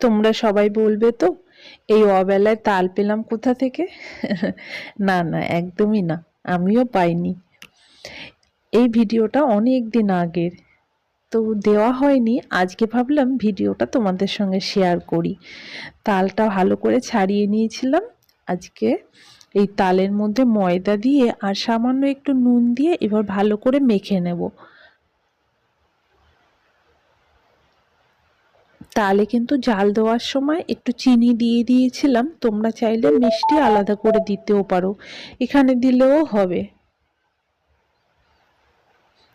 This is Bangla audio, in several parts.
তোমরা সবাই বলবে তো? এই অবেলায় তাল পেলাম কোথা থেকে? না না, একদমই না, আমিও পাইনি। এই ভিডিওটা অনেক দিন আগের, তো দেওয়া হয়নি। আজকে ভাবলাম ভিডিওটা তোমাদের সঙ্গে শেয়ার করি। তালটা ভালো করে ছাড়িয়ে নিয়েছিলাম। আজকে এই তালের মধ্যে ময়দা দিয়ে আর সামান্য একটু নুন দিয়ে এবার ভালো করে মেখে নেব। তালে কিন্তু জাল দেওয়ার সময় একটু চিনি দিয়ে দিয়েছিলাম। তোমরা চাইলে মিষ্টি আলাদা করে দিতেও পারো। এখানে দিলেও হবে।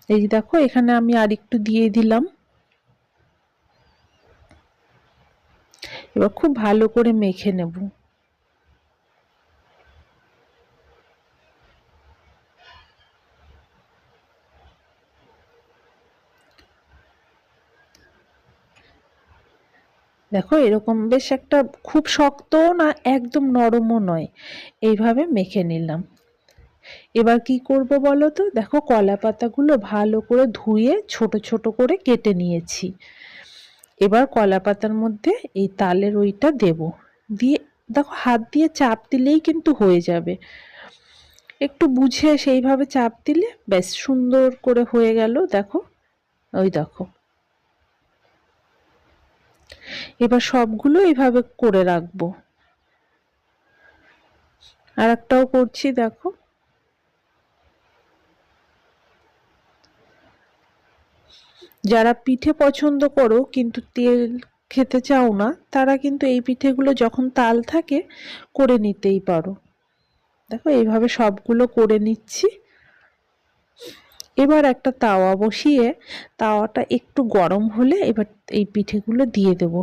এই দেখো, এখানে আমি আর একটু দিয়ে দিলাম। এবার খুব ভালো করে মেখে নেব। দেখো, এরকম বেশ একটা খুব শক্তও না একদম নরমও নয়। এইভাবে মেখে নিলাম। এবার কি করব বলো তো? দেখো, কলা পাতাগুলো ভালো করে ধুয়ে ছোট ছোট করে কেটে নিয়েছি। এবার কলা পাতার মধ্যে এই তালের ওইটা দেব। দিয়ে, দেখো, হাত দিয়ে চাপ দিলেই কিন্তু হয়ে যাবে। একটু বুঝে সেইভাবে চাপ দিলে বেশ সুন্দর করে হয়ে গেল। দেখো, ওই দেখো। এবার সবগুলো এইভাবে করে রাখব। আর একটাও করছি, দেখো। যারা পিঠে পছন্দ করো কিন্তু তেল খেতে চাও না, তারা কিন্তু এই পিঠেগুলো যখন তাল থাকে, করে নিতেই পারো। দেখো, এইভাবে সবগুলো করে নিচ্ছি। এবার একটা তাওয়া বসিয়ে তাওয়াটা একটু গরম হলে এবার এই পিঠেগুলো দিয়ে দেব।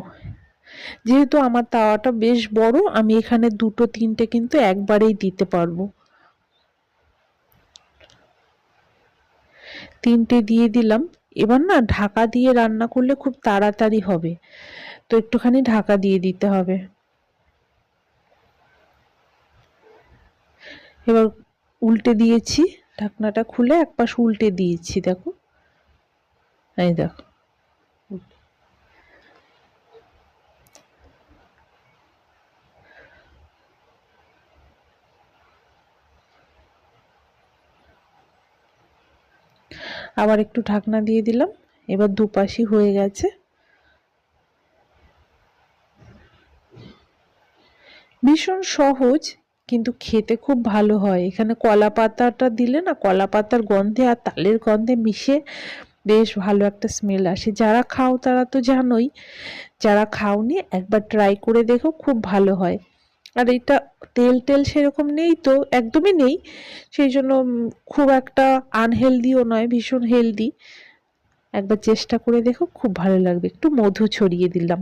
যেহেতু আমার তাওয়াটা বেশ বড়, আমি এখানে দুটো, তিনটে কিন্তু একবারেই দিতে পারব। তিনটে দিয়ে দিলাম। এবার না ঢাকা দিয়ে রান্না করলে খুব তাড়াতাড়ি হবে। তো একটুখানি ঢাকা দিয়ে দিতে হবে। এবার উল্টে দিয়েছি। ঢাকনাটা খুলে এক পাশ উল্টে দিয়েছি, দেখো। এই দেখো। আবার একটু ঢাকনা দিয়ে দিলাম, এবার দুপাশই হয়ে গেছে। ভীষণ সহজ কিন্তু খেতে খুব ভালো হয়। এখানে কলা পাতাটা দিলে না কলা পাতার গন্ধে আর তালের গন্ধে মিশে বেশ ভালো একটা স্মেল আসে। যারা খাও তারা তো জানোই, যারা খাওনি একবার ট্রাই করে দেখো খুব ভালো হয়। আর এটা তেল টেল সেরকম নেই তো, একদমই নেই। সেই জন্য খুব একটা আনহেলদিও নয়, ভীষণ হেলদি একবার চেষ্টা করে দেখো, খুব ভালো লাগবে। একটু মধু ছড়িয়ে দিলাম।